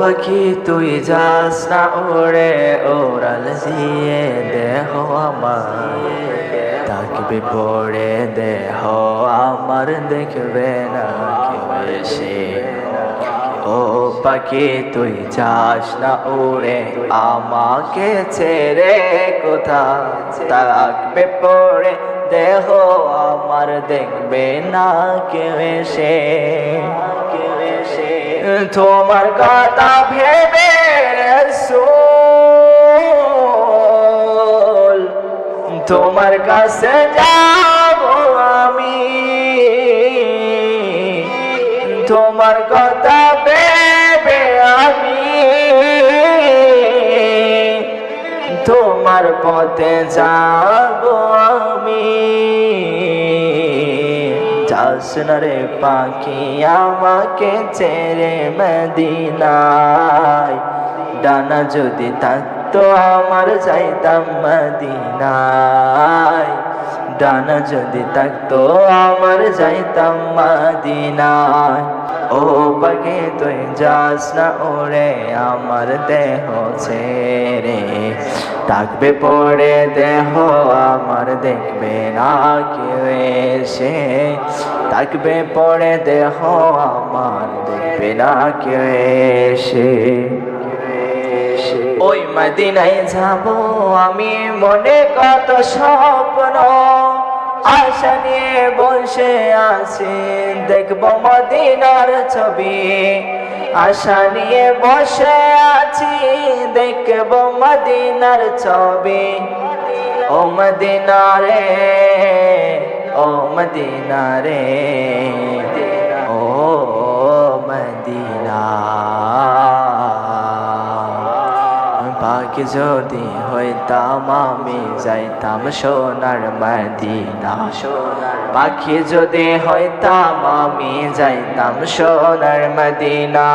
পাখি তুই যাস না ওরে ওরাল দিয়ে দেহ আমার। তাকবে পড়ে দেহ আমার, দেখবে না এসে। ও পাখি তুই যাস না ওরে, আমাকে ছেড়ে কোথা তাকবে পড়ে দেহ আমার, দেখবে না কেউ এসে। কেউ তোমার কথা ভেবে তোমার কাছে যাব আমি। তোমার কথা ভেবে আমি। তোমার পথে যাব আমি। যাস না রে পাখি আমাকে ছেড়ে মদিনায়। ডানা যদি থাকতো আমার যাইতাম মদিনায়। ডানা যদি থাকতো আমার যাইতাম মদিনায়। ও পাখি তুই যাস না ওরে, আমার দেহ ছেড়ে। থাকবে পড়ে দেহ, আমার দেখবে না কেউ এসে। থাকবে পড়ে দেহ, আমার দেখবে না কেউ এসে। ওই মদিনায় যাব আমি, মনে কত স্বপ্ন। আশা নিয়ে বসে আছি, দেখব মদিনার ছবি। আশা নিয়ে বসে আছি দেখব মদিনার ছবি। ও মদিনারে ও মদিনারে ও মদিনা। পাখি যদি হইতাম, আমি যাইতাম সোনার মদিনা। পাখি যদি হইতাম, আমি যাইতাম সোনার মদিনা।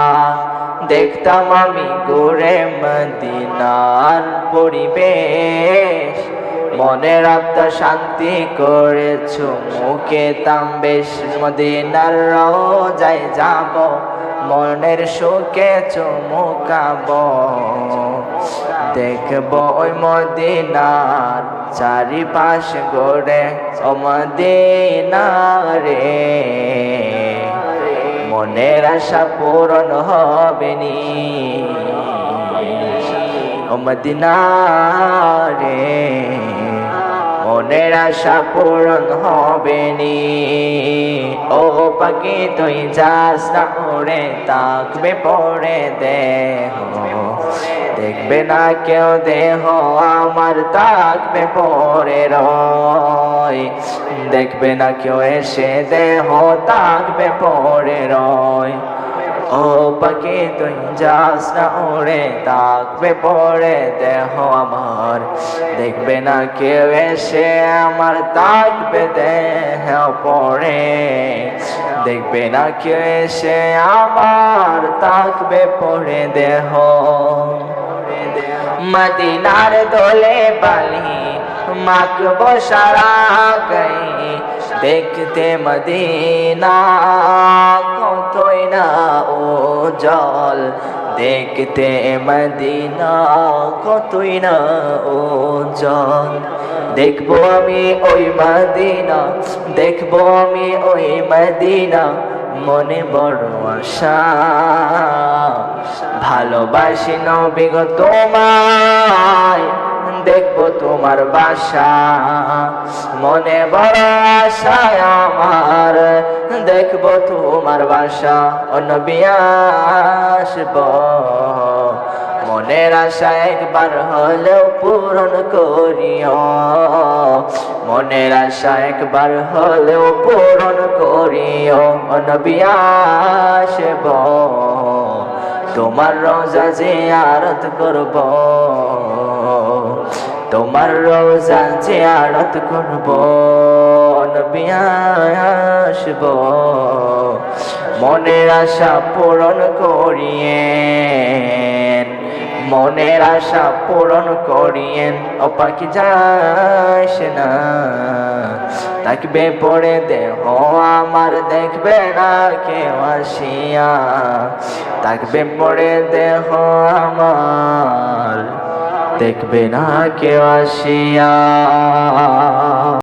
দেখতাম আমি ঘুরে মদিনার পরিবেশ। মনের আত্মা শান্তি করেছ, মুখে তাম বেশ মদিনার রোজায় যাব, মনের সুখে চুমুকাব দেখব ওই মদিনার চারিপাশ গড়ে, ও মদিনারে। মনের আশা পূরণ হবে নি রে মনের আশা পূরণ হবে নি ও পাখি তুই যাস না, ওরে তাকবে পড়ে দেহ। দেখবে না কেউ দেহ আমার তাকবে পরে রয়। দেখবে না কেউ এসে দেহ তাকবে পরে রয়। ও পাখি, তুই যাস না ওরে তাকবে পড়ে দেহ আমার। দেখবে না কেউ এসে আমার তাকবে দেহ পড়ে দেখবে না কেউ এসে আমার তাকবে পড়ে দেহ। মদিনার দোলে বালি মাকব সারা গই। দেখতে মদিনা কতই না ও জল দেখতে মদিনা কতই না ও জল দেখব আমি ওই মদিনা, দেখব আমি ওই মদিনা। মনে বড় আশা। ভালোবাসি নবী গো তোমায়, দেখব তোমার বাসা। মনে বড় আশা আমার, দেখব তোমার বাসা। অনবী আসব। মনের আশা একবার হলেও পূরণ করিও। মনের আশা একবার হলেও পূরণ করিও অনবী আসব। তোমার রোজা যে আরত করব, তোমার রোজা যে আরত করব, নবী আসব। মনের আশা পূরণ করিয়ে মনের আশা পূরণ করিয়েন। পাখি যাস না? থাকবে পড়ে দেহ আমার দেখবে না কেউ আসিয়া। থাকবে পড়ে দেহ আমার দেখবে না কেউ আসিয়া।